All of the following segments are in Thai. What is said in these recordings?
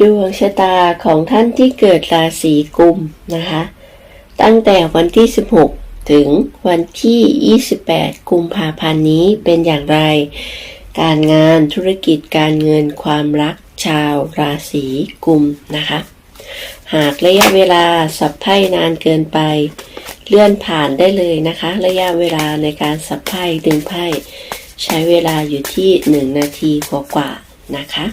ดวงชะตาของท่านที่เกิดราศีกุมนะคะ ตั้งแต่วันที่ 16 ถึงวันที่ 28 กุมภาพันธ์นี้เป็นอย่างไร การงานธุรกิจการเงินความรักชาวราศีกุมนะคะ หากระยะเวลาสับไพ่นานเกินไป เลื่อนผ่านได้เลยนะคะ ระยะเวลาในการสับไพ่ดึงไพ่ ใช้เวลาอยู่ที่ 1 นาทีกว่าๆนะคะ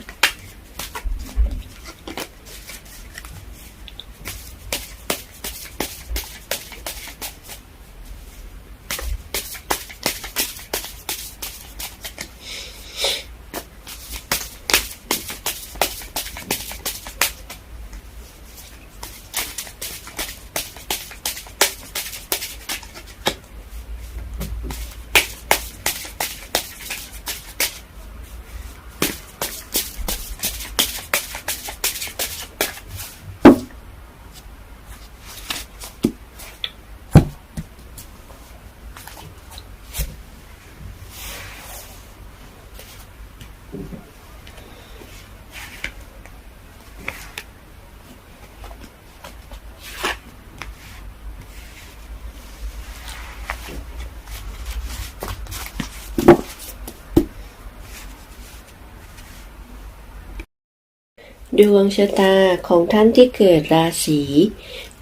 ดวงชะตาของท่านที่เกิดราศี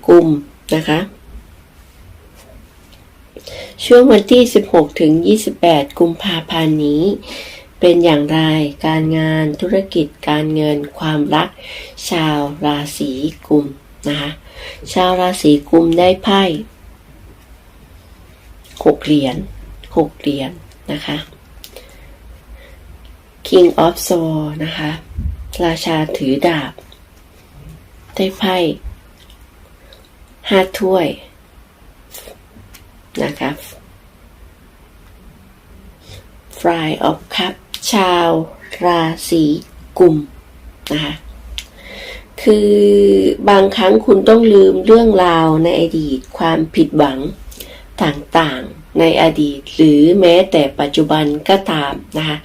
กุมนะคะ ช่วงวันที่ 16 ถึง 28 กุมภาพันธ์นี้ เป็นอย่างไรการงานธุรกิจการเงินความรัก ชาวราศีกุมนะคะ ชาวราศีกุมได้ไพ่หกเหรียญหกเหรียญนะคะ King of Swords นะคะ ราชาถือดาบ ได้ไพ่ห้าถ้วย นะครับ Fly of Cup ชาวราศีกุมนะคะ คือบางครั้งคุณต้องลืมเรื่องราวในอดีตความผิดหวังต่างๆ ในอดีต หรือแม้แต่ปัจจุบันก็ตามนะคะ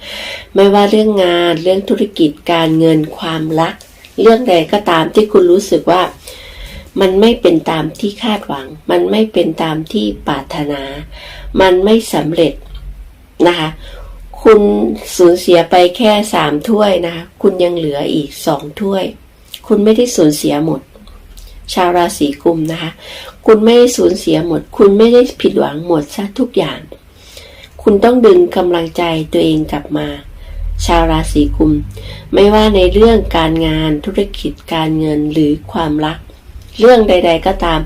ไม่ว่าเรื่องงานเรื่องธุรกิจการเงินความรัก เรื่องใดก็ตามที่คุณรู้สึกว่า มันไม่เป็นตามที่คาดหวัง มันไม่เป็นตามที่ปรารถนา มันไม่สำเร็จนะคะคุณสูญเสียไปแค่สามถ้วยนะคะคุณยังเหลืออีกสองถ้วย คุณไม่ได้สูญเสียหมด ชาวราศีกุมนะคะ คุณไม่ได้สูญเสียหมด คุณไม่ได้ผิดหวังหมดซะทุกอย่าง คุณต้องดึงกำลังใจตัวเองกลับมา ชาวราศีกุม ไม่ว่าในเรื่องการงานธุรกิจการเงินหรือความรัก เรื่องใด ๆ ก็ตาม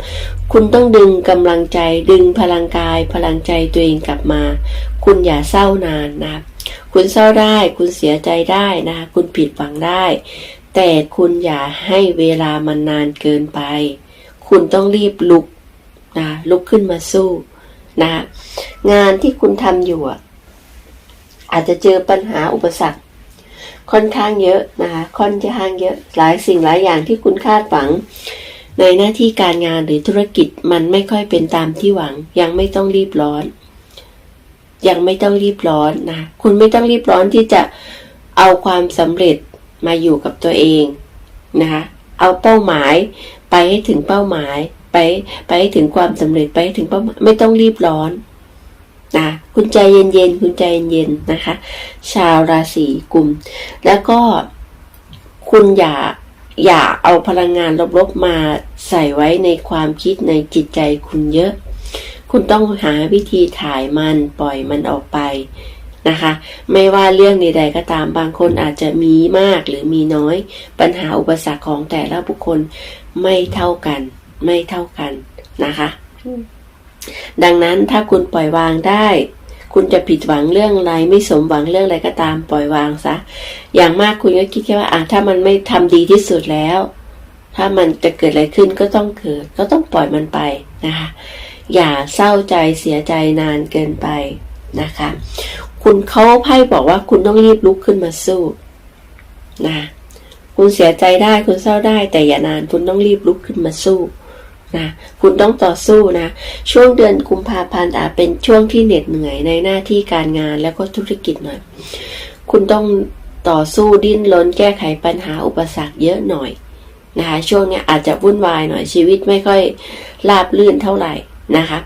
คุณต้องดึงกำลังใจ ดึงพลังกาย พลังใจตัวเองกลับมา คุณอย่าเศร้านานนะคุณเศร้าได้ คุณเสียใจได้นะคุณผิดหวังได้ แต่คุณอย่าให้เวลามันนานเกินไป คุณต้องรีบลุกนะลุกขึ้นมาสู้นะงานที่คุณทำอยู่อาจจะเจอปัญหาอุปสรรค ค่อนข้างเยอะนะคะค่อนข้างเยอะหลายสิ่งหลายอย่างที่คุณคาดหวัง ในหน้าที่การงานหรือธุรกิจมันไม่ค่อยเป็นตามที่หวัง ยังไม่ต้องรีบร้อน ยังไม่ต้องรีบร้อนนะคุณไม่ต้องรีบร้อนที่จะเอาความสำเร็จมาอยู่กับตัวเองนะคะเอาเป้าหมาย ไปให้ถึงเป้าหมาย ไปไปให้ถึงความสำเร็จไปให้ถึงเป้าหมายไม่ต้องรีบร้อนนะคุณใจเย็นๆคุณใจเย็นๆนะคะ ชาวราศีกุม แล้วก็คุณอย่าอย่าเอาพลังงานลบๆมาใส่ไว้ในความคิดในจิตใจคุณเยอะ คุณต้องหาวิธีถ่ายมันปล่อยมันออกไปนะคะ ไม่ว่าเรื่องใดๆก็ตามบางคนอาจจะมีมากหรือมีน้อย ปัญหาอุปสรรคของแต่ละบุคคล ไม่เท่ากัน ไม่เท่ากันนะคะ ดังนั้นถ้าคุณปล่อยวางได้ คุณจะผิดหวังเรื่องอะไร ไม่สมหวังเรื่องอะไรก็ตามปล่อยวางซะอย่างมากคุณก็คิดแค่ว่าอะถ้ามันไม่ทำดีที่สุดแล้ว ถ้ามันจะเกิดอะไรขึ้นก็ต้องเกิด ก็ต้องปล่อยมันไปนะคะอย่าเศร้าใจเสียใจนานเกินไปนะคะ คุณเขาไพ่บอกว่าคุณต้องรีบลุกขึ้นมาสู้นะ คุณเสียใจได้คุณเศร้าได้ แต่อย่านานคุณต้องรีบลุกขึ้นมาสู้นะคุณต้องต่อสู้นะ ช่วงเดือนกุมภาพันธ์อาจเป็นช่วงที่เหน็ดเหนื่อยในหน้าที่การงานแล้วก็ธุรกิจหน่อย คุณต้องต่อสู้ดิ้นรนแก้ไขปัญหาอุปสรรคเยอะหน่อยนะคะช่วงนี้อาจจะวุ่นวายหน่อยชีวิตไม่ค่อยราบรื่นเท่าไหร่นะคะ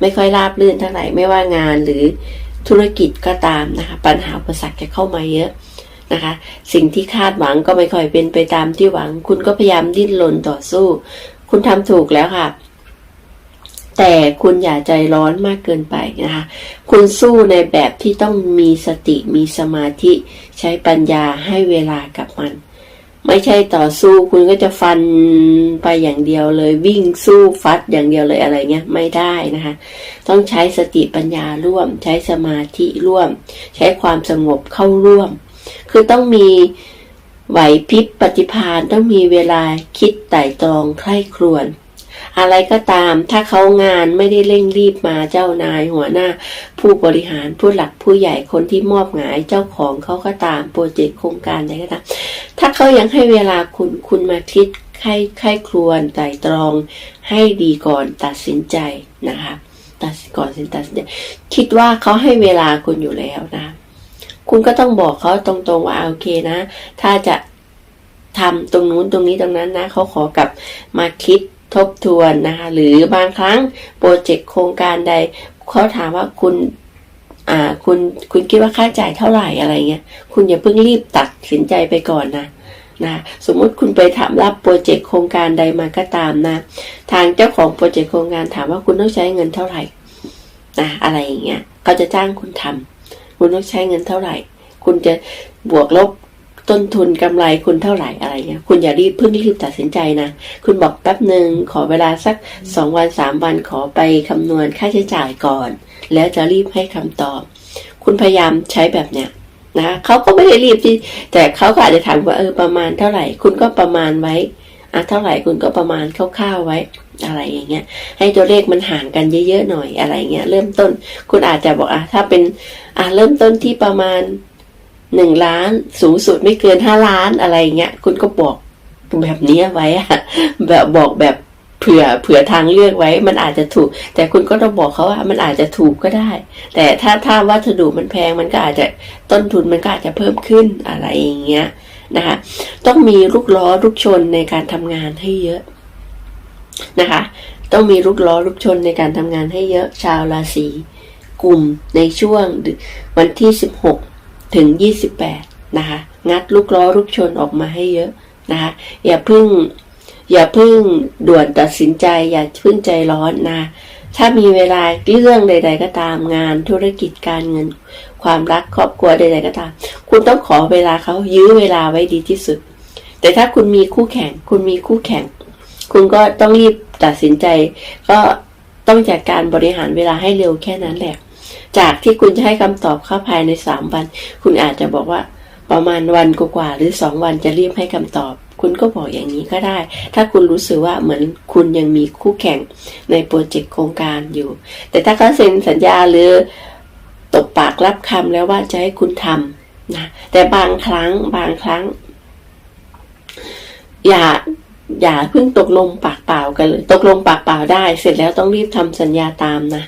ไม่ค่อยราบรื่นเท่าไหร่ไม่ว่างานหรือธุรกิจก็ตามนะคะ ปัญหาอุปสรรคจะเข้ามาเยอะ นะคะ สิ่งที่คาดหวังก็ไม่ค่อยเป็นไปตามที่หวัง คุณก็พยายามดิ้นรนต่อสู้ คุณทำถูกแล้วค่ะ แต่คุณอย่าใจร้อนมากเกินไปนะคะ คุณสู้ในแบบที่ต้องมีสติมีสมาธิใช้ปัญญาให้เวลากับมันไม่ใช่ต่อสู้คุณก็จะฟันไปอย่างเดียวเลย วิ่งสู้ฟัดอย่างเดียวเลยอะไรเงี้ยไม่ได้นะคะ ต้องใช้สติปัญญาร่วม ใช้สมาธิร่วม ใช้ความสงบเข้าร่วม คือต้องมีไหวพริบปฏิภาณต้องมีเวลาคิดไต่ตรองใคร่ครวญอะไรก็ตามถ้าเขางานไม่ได้เร่งรีบมาเจ้านายหัวหน้า ผู้บริหารผู้หลักผู้ใหญ่คนที่มอบหมายเจ้าของเขาก็ตามโปรเจกต์โครงการใดก็ตามถ้าเขายังให้เวลาคุณคุณมาคิดใคร่ใคร่ครวญไต่ตรองให้ดีก่อนตัดสินใจนะคะ ตัดก่อนสินตัดสินใจคิดว่าเขาให้เวลาคุณอยู่แล้วนะ คุณก็ต้องบอกเขาตรงๆว่าโอเคนะ ถ้าจะทำตรงนู้นตรงนี้ตรงนั้นนะเขาขอกลับมาคิดทบทวนนะคะหรือบางครั้งโปรเจกต์โครงการใดเขาถามว่าคุณอ่าคุณคุณคิดว่าค่าจ่ายเท่าไหร่อะไรเงี้ยคุณอย่าเพิ่งรีบตัดสินใจไปก่อนนะนะสมมุติคุณไปถามรับโปรเจกต์โครงการใดมาก็ตามนะ ทางเจ้าของโปรเจกต์โครงการถามว่าคุณต้องใช้เงินเท่าไหร่นะอะไรอย่างเงี้ยเขาจะจ้างคุณทำ คุณต้องใช้เงินเท่าไหร่ คุณจะบวกลบต้นทุนกำไรคุณเท่าไหร่อะไรเงี้ย คุณอย่ารีบเพิ่งรีบตัดสินใจนะ คุณบอกแป๊บหนึ่งขอเวลาสักสองวันสามวันขอไปคำนวณค่าใช้จ่ายก่อน แล้วจะรีบให้คำตอบ คุณพยายามใช้แบบเนี้ยนะเขาก็ไม่ได้รีบที่ แต่เขาก็อาจจะถามว่าเออประมาณเท่าไหร่ คุณก็ประมาณไว้อะเท่าไหร่คุณก็ประมาณคร่าวๆไว้ อะไรอย่างเงี้ย ให้ตัวเลขมันห่างกันเยอะๆหน่อยอะไรเงี้ย เริ่มต้น คุณอาจจะบอกอะถ้าเป็นอะเริ่มต้นที่ประมาณหนึ่งล้านสูงสุดไม่เกินห้าล้านอะไรเงี้ย คุณก็บอกแบบนี้ไว้อะแบบบอกแบบเผื่อเผื่อทางเลือกไว้ มันอาจจะถูก แต่คุณก็ต้องบอกเขาว่ามันอาจจะถูกก็ได้ แต่ถ้าถ้าวัสดุมันแพงมันก็อาจจะต้นทุนมันก็อาจจะเพิ่มขึ้นอะไรอย่างเงี้ยนะคะ ต้องมีลูกล้อลูกชนในการทำงานให้เยอะ นะคะ ต้องมีลูกล้อลูกชนในการทำงานให้เยอะชาวราศีกลุ่มในช่วงวันที่ 16 ถึง 28 นะคะ งัดลูกล้อลูกชนออกมาให้เยอะนะคะ อย่าพึ่งอย่าพึ่งด่วนตัดสินใจ อย่าพึ่งใจร้อนนะ ถ้ามีเวลาเรื่องใด ๆ ก็ตามงานธุรกิจการเงิน ความรักครอบครัวใด ๆ ก็ตาม คุณต้องขอเวลาเขายื้อเวลาไว้ดีที่สุด แต่ถ้าคุณมีคู่แข่ง คุณมีคู่แข่ง คุณก็ต้องรีบตัดสินใจ ก็ต้องจัดการบริหารเวลาให้เร็วแค่นั้นแหละ จากที่คุณจะให้คำตอบเข้าภายในสามวัน คุณอาจจะบอกว่าประมาณวันกว่าหรือสองวันจะรีบให้คำตอบ คุณก็บอกอย่างนี้ก็ได้ ถ้าคุณรู้สึกว่าเหมือนคุณยังมีคู่แข่งในโปรเจกต์โครงการอยู่ แต่ถ้าเขาเซ็นสัญญาหรือตบปากรับคำแล้วว่าจะให้คุณทำนะแต่บางครั้งบางครั้ง อย่า อย่าเพิ่งตกลงปากเปล่ากันเลย ตกลงปากเปล่าได้ เสร็จแล้วต้องรีบทำสัญญาตามนะ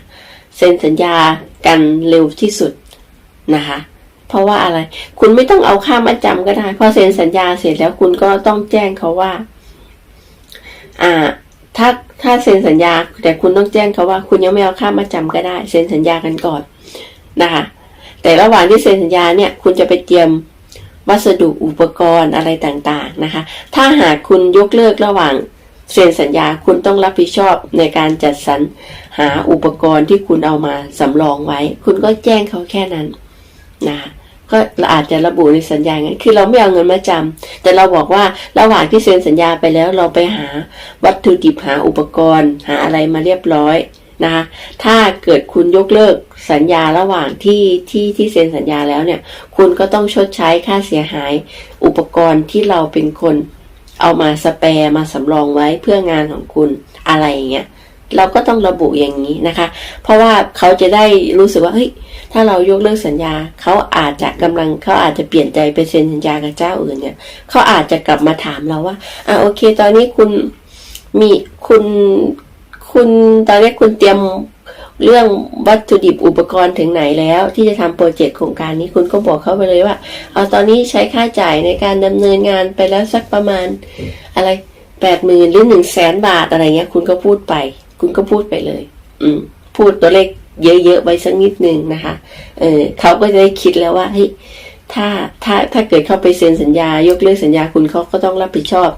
เซ็นสัญญากันเร็วที่สุดนะคะเพราะว่าอะไร คุณไม่ต้องเอาค่ามัดจำก็ได้พอเซ็นสัญญาเสร็จแล้วคุณก็ต้องแจ้งเขาว่า อ่า ถ้าถ้าเซ็นสัญญา แต่คุณต้องแจ้งเขาว่า คุณยังไม่เอาค่ามัดจำก็ได้ เซ็นสัญญากันก่อนนะคะแต่ระหว่างที่เซ็นสัญญาเนี่ย คุณจะไปเตรียม วัสดุอุปกรณ์อะไรต่างๆนะคะ ถ้าหากคุณยกเลิกระหว่างเซ็นสัญญาคุณต้องรับผิดชอบในการจัดสรรหาอุปกรณ์ที่คุณเอามาสำรองไว้ คุณก็แจ้งเขาแค่นั้นนะก็อาจจะระบุในสัญญางั้นคือเราไม่เอาเงินมาจำแต่เราบอกว่าระหว่างที่เซ็นสัญญาไปแล้วเราไปหาวัตถุดิบหาอุปกรณ์ หาอะไรมาเรียบร้อย นะคะถ้าเกิดคุณยกเลิกสัญญาระหว่างที่ที่ที่เซ็นสัญญาแล้วเนี่ย คุณก็ต้องชดใช้ค่าเสียหาย อุปกรณ์ที่เราเป็นคนเอามาสแปร์มาสำรองไว้เพื่องานของคุณอะไรอย่างเงี้ยเราก็ต้องระบุอย่างนี้นะคะ เพราะว่าเขาจะได้รู้สึกว่าเฮ้ยถ้าเรายกเลิกสัญญาเขาอาจจะกำลังเขาอาจจะเปลี่ยนใจไปเซ็นสัญญากับเจ้าอื่นเนี่ยเขาอาจจะกลับมาถามเราว่าอ่าโอเค ตอนนี้คุณมีคุณ คุณตอนนี้คุณเตรียมเรื่องวัตถุดิบอุปกรณ์ถึงไหนแล้ว ที่จะทำโปรเจกต์โครงการนี้คุณก็บอกเขาไปเลยว่า เอาตอนนี้ใช้ค่าจ่ายในการดำเนินงานไปแล้วสักประมาณ อะไรแปดหมื่นหรือหนึ่งแสนบาทอะไรเงี้ย คุณก็พูดไป คุณก็พูดไปเลย อืม พูดตัวเลขเยอะๆไว้สักนิดนึงนะคะ เออเขาก็จะได้คิดแล้วว่าเฮ้ย ถ้าถ้าถ้าเกิดเขาไปเซ็นสัญญายกเลิกสัญญาคุณเขาก็ต้องรับผิดชอบ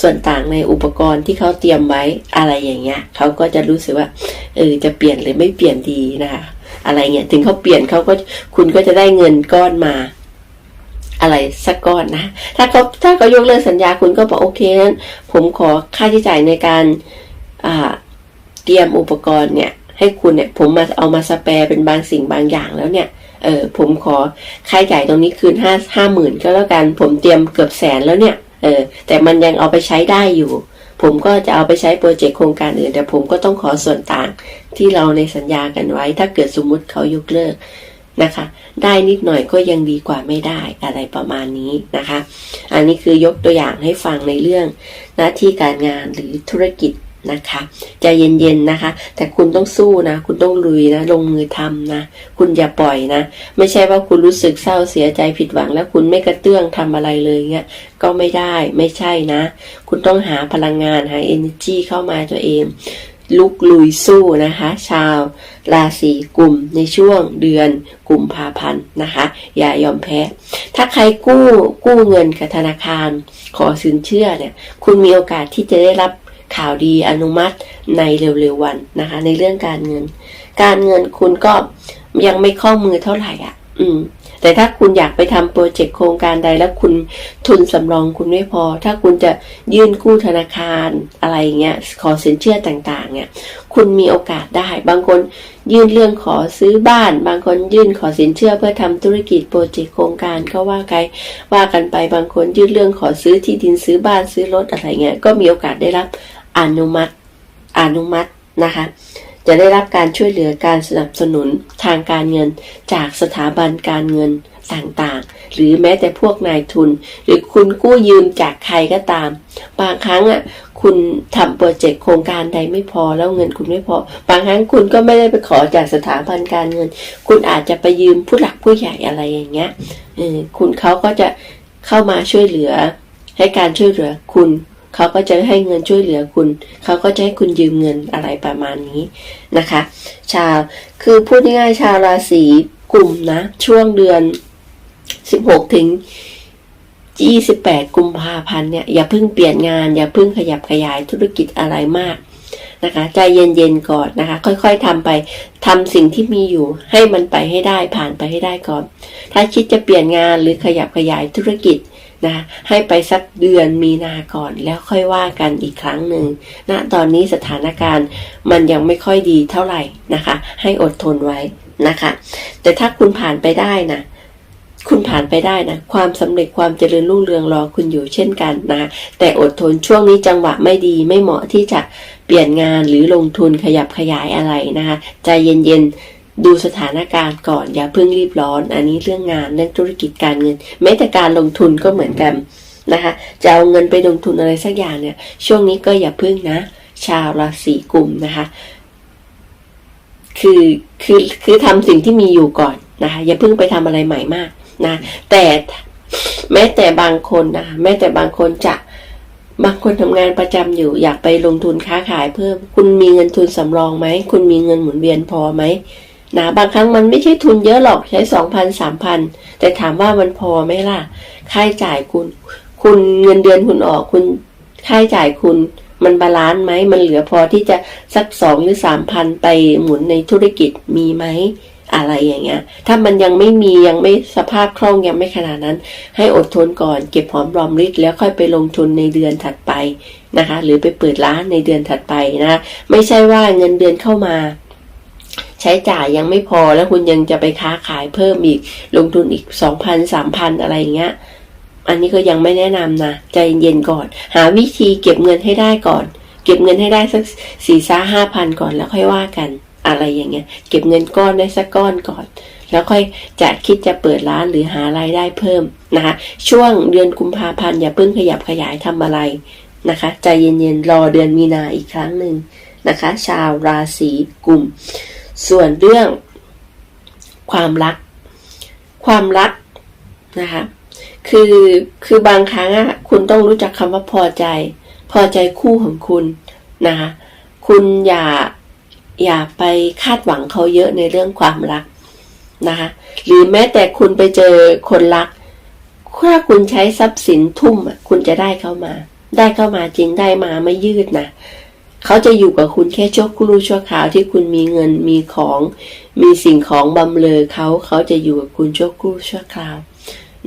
ส่วนต่างในอุปกรณ์ที่เขาเตรียมไว้อะไรอย่างเงี้ยเขาก็จะรู้สึกว่าเออจะเปลี่ยนหรือไม่เปลี่ยนดีนะคะอะไรเงี้ยถึงเขาเปลี่ยนเขาก็คุณก็จะได้เงินก้อนมาอะไรสักก้อนนะ ถ้าเขาถ้าเขายกเลิกสัญญาคุณก็บอกโอเคนั้นผมขอค่าใช้จ่ายในการอ่าเตรียมอุปกรณ์เนี่ย ให้คุณเนี่ยผมมาเอามาสแปร์เป็นบางสิ่งบางอย่างแล้วเนี่ยเออผมขอค่าใช้จ่ตรงนี้คืนห้าห้าหมื่นก็แล้วกันผมเตรียมเกือบแสนแล้วเนี่ยเออแต่มันยังเอาไปใช้ได้อยู่ ผมก็จะเอาไปใช้โปรเจกต์โครงการอื่น แต่ผมก็ต้องขอส่วนต่างที่เราในสัญญากันไว้ ถ้าเกิดสมมุติเขายกเลิกนะคะ ได้นิดหน่อยก็ยังดีกว่าไม่ได้อะไรประมาณนี้นะคะ อันนี้คือยกตัวอย่างให้ฟังในเรื่องหน้าที่การงานหรือธุรกิจ นะคะใจเย็นๆนะคะ แต่คุณต้องสู้นะ คุณต้องลุยนะลงมือทำนะ คุณอย่าปล่อยนะ ไม่ใช่ว่าคุณรู้สึกเศร้าเสียใจผิดหวัง แล้วคุณไม่กระเตื้องทำอะไรเลยเงี้ยก็ไม่ได้ไม่ใช่นะ คุณต้องหาพลังงานหา energy เข้ามาตัวเอง ลุกลุยสู้นะคะ ชาวราศีกุมในช่วงเดือนกุมภาพันธ์นะคะ อย่ายอมแพ้ ถ้าใครกู้กู้เงินกับธนาคาร ขอสินเชื่อเนี่ย คุณมีโอกาสที่จะได้รับ ข่าวดีอนุมัติในเร็วๆวันนะคะ ในเรื่องการเงิน การเงินคุณก็ยังไม่คล่องมือเท่าไหร่อะ อืม แต่ถ้าคุณอยากไปทำโปรเจกต์โครงการใดแล้วคุณทุนสำรองคุณไม่พอ ถ้าคุณจะยื่นกู้ธนาคารอะไรเงี้ย ขอสินเชื่อต่าง ๆ เนี่ย คุณมีโอกาสได้ บางคนยื่นเรื่องขอซื้อบ้าน บางคนยื่นขอสินเชื่อเพื่อทำธุรกิจโปรเจกต์โครงการก็ว่าไกว่ากันไปบางคนยื่นเรื่องขอซื้อที่ดินซื้อบ้านซื้อรถอะไรเงี้ยก็มีโอกาสได้รับ อนุมัติอนุมัตินะคะจะได้รับการช่วยเหลือการสนับสนุนทางการเงินจากสถาบันการเงินต่างๆ หรือแม้แต่พวกนายทุน หรือคุณกู้ยืมจากใครก็ตาม บางครั้งอะคุณทำโปรเจกต์โครงการใดไม่พอแล้วเงินคุณไม่พอ บางครั้งคุณก็ไม่ได้ไปขอจากสถาบันการเงิน คุณอาจจะไปยืมผู้หลักผู้ใหญ่อะไรอย่างเงี้ยคุณเขาก็จะเข้ามาช่วยเหลือให้การช่วยเหลือคุณ เขาก็จะให้เงินช่วยเหลือคุณ เขาก็จะให้คุณยืมเงินอะไรประมาณนี้นะคะ ชาวคือพูดง่ายๆชาวราศีกลุ่มนะ ช่วงเดือน 16 ถึง 28 กุมภาพันธ์เนี่ยอย่าเพิ่งเปลี่ยนงาน อย่าเพิ่งขยับขยายธุรกิจอะไรมากนะคะใจเย็นๆก่อนนะคะ ค่อยๆทำไปทำสิ่งที่มีอยู่ให้มันไปให้ได้ผ่านไปให้ได้ก่อน ถ้าคิดจะเปลี่ยนงานหรือขยับขยายธุรกิจ นะให้ไปสักเดือนมีนาก่อนแล้วค่อยว่ากันอีกครั้งหนึ่งณนะตอนนี้สถานการณ์มันยังไม่ค่อยดีเท่าไหร่นะคะ ให้อดทนไว้นะคะ แต่ถ้าคุณผ่านไปได้นะคุณผ่านไปได้นะ ความสำเร็จความเจริญรุ่งเรืองรอคุณอยู่เช่นกันนะ แต่อดทนช่วงนี้จังหวะไม่ดีไม่เหมาะที่จะเปลี่ยนงานหรือลงทุนขยับขยายอะไรนะคะใจเย็นๆ ดูสถานการณ์ก่อนอย่าเพิ่งรีบร้อน อันนี้เรื่องงานเรื่องธุรกิจการเงิน แม้แต่การลงทุนก็เหมือนกันนะคะจะเอาเงินไปลงทุนอะไรสักอย่างเนี่ย ช่วงนี้ก็อย่าเพิ่งนะ ชาวราศีกุมนะคะ คือคือคือทำสิ่งที่มีอยู่ก่อนนะคะอย่าเพิ่งไปทำอะไรใหม่มากนะ แต่แม้แต่บางคนนะคะแม้แต่บางคนจะบางคนทำงานประจำอยู่อยากไปลงทุนค้าขายเพิ่ม คุณมีเงินทุนสำรองไหม คุณมีเงินหมุนเวียนพอไหม นะบางครั้งมันไม่ใช่ทุนเยอะหรอกใช้สองพันสามพันแต่ถามว่ามันพอไหมล่ะ ค่าใช้จ่ายคุณ คุณเงินเดือนคุณออกคุณ ค่าใช้จ่ายคุณ มันบาลานซ์ไหมมันเหลือพอที่จะสักสองหรือสามพันไปหมุนในธุรกิจมีไหมอะไรอย่างเงี้ย ถ้ามันยังไม่มียังไม่สภาพคล่องยังไม่ขนาดนั้น ให้อดทนก่อนเก็บหอมรอมริบแล้วค่อยไปลงทุนในเดือนถัดไปนะคะ หรือไปเปิดร้านในเดือนถัดไปนะ ไม่ใช่ว่าเงินเดือนเข้ามา ใช้จ่ายยังไม่พอแล้วคุณยังจะไปค้าขายเพิ่มอีก ลงทุนอีกสองพันสามพันอะไรอย่างเงี้ย อันนี้ก็ยังไม่แนะนำนะใจเย็นก่อน หาวิธีเก็บเงินให้ได้ก่อน เก็บเงินให้ได้สักสี่ซ่าห้าพันก่อนแล้วค่อยว่ากันอะไรอย่างเงี้ย เก็บเงินก้อนได้สักก้อนก่อน แล้วค่อยจะคิดจะเปิดร้านหรือหารายได้เพิ่มนะคะช่วงเดือนกุมภาพันธ์อย่าเพิ่งขยับขยายทำอะไรนะคะ ใจเย็นๆรอเดือนมีนาอีกครั้งหนึ่งนะคะ ชาวราศีกุม ส่วนเรื่องความรัก ความรักนะคะคือคือบางครั้งอะคุณต้องรู้จักคำว่าพอใจ พอใจคู่ของคุณนะคะคุณอย่าอย่าไปคาดหวังเขาเยอะในเรื่องความรักนะคะหรือแม้แต่คุณไปเจอคนรักถ้าคุณใช้ทรัพย์สินทุ่มอะคุณจะได้เข้ามา ได้เข้ามาจริงได้มาไม่ยืดนะ เขาจะอยู่กับคุณแค่ชั่วครู่ชั่วคราวที่คุณมีเงินมีของ มีสิ่งของบำเรอเขาเขาจะอยู่กับคุณชั่วครู่ชั่วคราว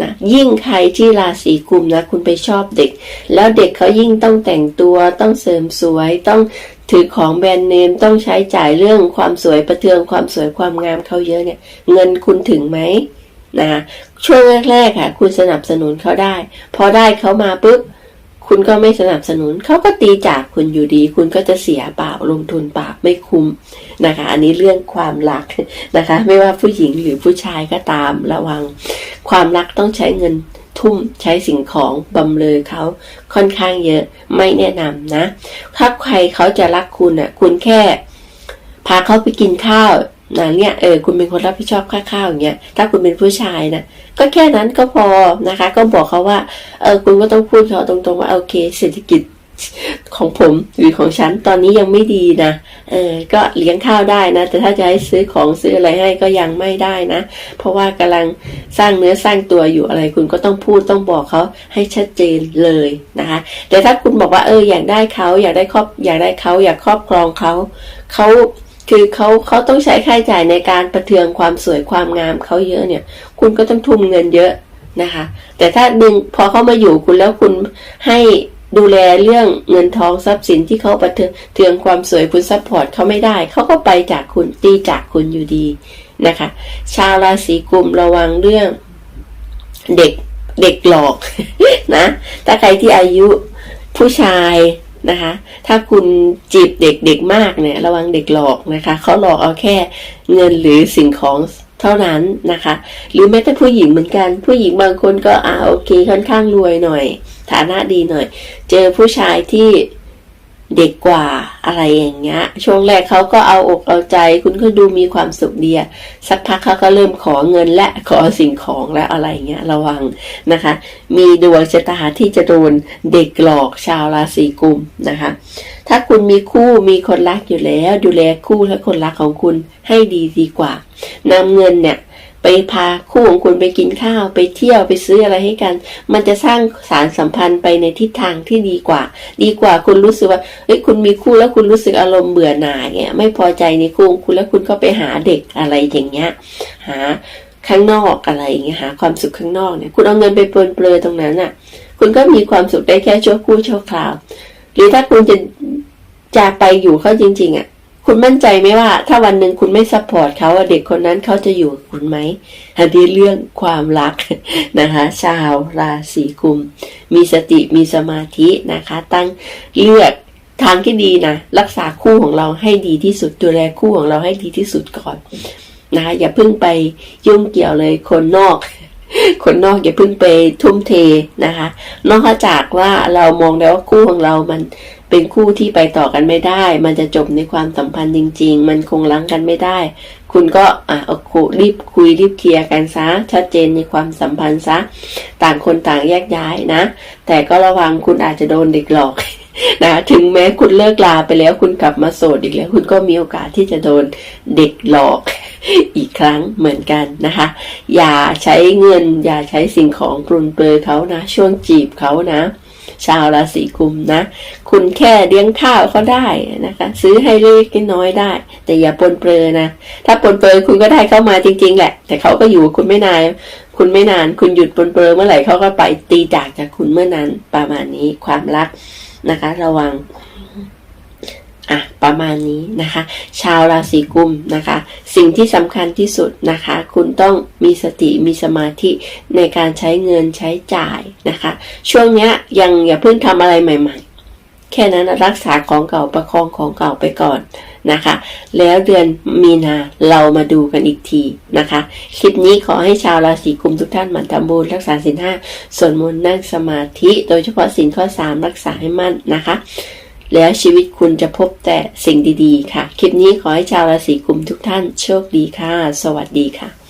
นะยิ่งใครที่ราศีกุมนะ คุณไปชอบเด็ก แล้วเด็กเขายิ่งต้องแต่งตัวต้องเสริมสวย ต้องถือของแบรนด์เนมต้องใช้จ่ายเรื่องความสวยประเทืองความสวยความงามเขาเยอะเนี่ย เงินคุณถึงไหมนะคะช่วงแรกๆค่ะ คุณสนับสนุนเขาได้ พอได้เขามาปุ๊บ คุณก็ไม่สนับสนุน เขาก็ตีจากคุณอยู่ดี คุณก็จะเสียเปล่าลงทุนเปล่าไม่คุ้มนะคะ อันนี้เรื่องความรักนะคะ ไม่ว่าผู้หญิงหรือผู้ชายก็ตามระวัง ความรักต้องใช้เงินทุ่มใช้สิ่งของบำเรอเขาค่อนข้างเยอะไม่แนะนำนะ ถ้าใครเขาจะรักคุณอะ คุณแค่พาเขาไปกินข้าว นะเนี่ยเออคุณเป็นคนรับผิดชอบค่าข้าวอย่างเงี้ยถ้าคุณเป็นผู้ชายนะก็แค่นั้นก็พอนะคะ ก็บอกเขาว่าเออคุณก็ต้องพูดเขาตรงๆว่าโอเค เศรษฐกิจของผมหรือของฉันตอนนี้ยังไม่ดีนะเออก็เลี้ยงข้าวได้นะ แต่ถ้าจะให้ซื้อของซื้ออะไรให้ก็ยังไม่ได้นะ เพราะว่ากำลังสร้างเนื้อสร้างตัวอยู่อะไร คุณก็ต้องพูดต้องบอกเขาให้ชัดเจนเลยนะคะ แต่ถ้าคุณบอกว่าเอออยากได้เขาอยากได้ครอบอยากได้เขาอยากครอบครองเขาเขา คือเขาเขาต้องใช้ค่าใช้จ่ายในการประเทืองความสวยความงามเขาเยอะเนี่ย คุณก็ต้องทุ่มเงินเยอะนะคะ แต่ถ้าดึงพอเขามาอยู่คุณแล้วคุณให้ดูแลเรื่องเงินทองทรัพย์สินที่เขาประเทืองเทืองความสวยคุณซัพพอร์ตเขาไม่ได้ เขาก็ไปจากคุณตีจากคุณอยู่ดีนะคะ ชาวราศีกุมระวังเรื่องเด็กเด็กหลอกนะ ถ้าใครที่อายุผู้ชาย นะคะ ถ้าคุณจีบเด็กๆมากเนี่ย ระวังเด็กหลอกนะคะเขาหลอกเอาแค่เงินหรือสิ่งของเท่านั้นนะคะ หรือแม้แต่ผู้หญิงเหมือนกัน ผู้หญิงบางคนก็อ่าโอเคค่อนข้างรวยหน่อย ฐานะดีหน่อย เจอผู้ชายที่ เด็กกว่าอะไรอย่างเงี้ย ช่วงแรกเขาก็เอาอกเอาใจ คุณก็ดูมีความสุขดีสักพักเขาก็เริ่มขอเงินและขอสิ่งของและอะไรเงี้ยระวังนะคะ มีดวงชะตาที่จะโดนเด็กหลอกชาวราศีกุมนะคะ ถ้าคุณมีคู่มีคนรักอยู่แล้ว ดูแลคู่และคนรักของคุณให้ดีดีกว่านำเงินเนี่ย ไปพาคู่ของคุณไปกินข้าวไปเที่ยวไปซื้ออะไรให้กัน มันจะสร้างสารสัมพันธ์ไปในทิศทางที่ดีกว่า ดีกว่าคุณรู้สึกว่าเฮ้ยคุณมีคู่แล้วคุณรู้สึกอารมณ์เบื่อหน่ายเงี้ยไม่พอใจในคู่ของคุณแล้วคุณก็ไปหาเด็กอะไรอย่างเงี้ยหาข้างนอกอะไรอย่างเงี้ยหาความสุขข้างนอกเนี่ยคุณเอาเงินไปเปลนเปลือตรงนั้นอะ คุณก็มีความสุขได้แค่ชั่วครู่ชั่วคราว หรือถ้าคุณจะจะไปอยู่เขาจริง ๆอะ คุณมั่นใจไหมว่า ถ้าวันหนึ่งคุณไม่ซัพพอร์ตเขาเด็กคนนั้นเขาจะอยู่คุณไหมอันนี้เรื่องความรักนะคะ ชาวราศีกุม มีสติมีสมาธินะคะ ตั้งเลือกทางที่ดีนะรักษาคู่ของเราให้ดีที่สุดดูแลคู่ของเราให้ดีที่สุดก่อนนะคะอย่าเพิ่งไปยุ่งเกี่ยวเลยคนนอกคนนอกอย่าเพิ่งไปทุ่มเทนะคะ นอกจากว่าเรามองแล้วว่าคู่ของเรามัน เป็นคู่ที่ไปต่อกันไม่ได้ มันจะจบในความสัมพันธ์จริง ๆ มันคงล้างกันไม่ได้ คุณก็อะเอาคุรีบคุยรีบเคลียร์กันซะ ชัดเจนในความสัมพันธ์ซะ ต่างคนต่างแยกย้ายนะ แต่ก็ระวังคุณอาจจะโดนเด็กหลอกนะ ถึงแม้คุณเลิกลาไปแล้วคุณกลับมาโสดอีกแล้ว คุณก็มีโอกาสที่จะโดนเด็กหลอกอีกครั้งเหมือนกันนะคะ อย่าใช้เงิน อย่าใช้สิ่งของปรุนเปรอเขานะ ช่วงจีบเขานะ ชาวราศีกุมนะ คุณแค่เลี้ยงข้าวเขาได้นะคะ ซื้อให้เล็กน้อยได้ แต่อย่าปนเปื้อนะ ถ้าปนเปื้อคุณก็ได้เข้ามาจริง ๆ แหละ แต่เขาก็อยู่คุณไม่นาน คุณไม่นาน คุณหยุดปนเปื้อเมื่อไหร่เขาก็ไปตีจากจากคุณเมื่อนั้นประมาณนี้ความรักนะคะ ระวัง ประมาณนี้นะคะ ชาวราศีกุมนะคะ สิ่งที่สำคัญที่สุดนะคะ คุณต้องมีสติมีสมาธิในการใช้เงินใช้จ่ายนะคะ ช่วงนี้ยังอย่าเพิ่งทำอะไรใหม่ ๆ แค่นั้นรักษาของเก่าประคองของเก่าไปก่อนนะคะ แล้วเดือนมีนาเรามาดูกันอีกทีนะคะ คลิปนี้ขอให้ชาวราศีกุมทุกท่านหมั่นทำบุญรักษาศีลห้าส่วดมนต์นั่งสมาธิ โดยเฉพาะศีลข้อ 3 รักษาให้มั่นนะคะ แล้วชีวิตคุณจะพบแต่สิ่งดีๆ ค่ะ คลิปนี้ขอให้ชาวราศีกุมทุกท่านโชคดีค่ะ สวัสดีค่ะ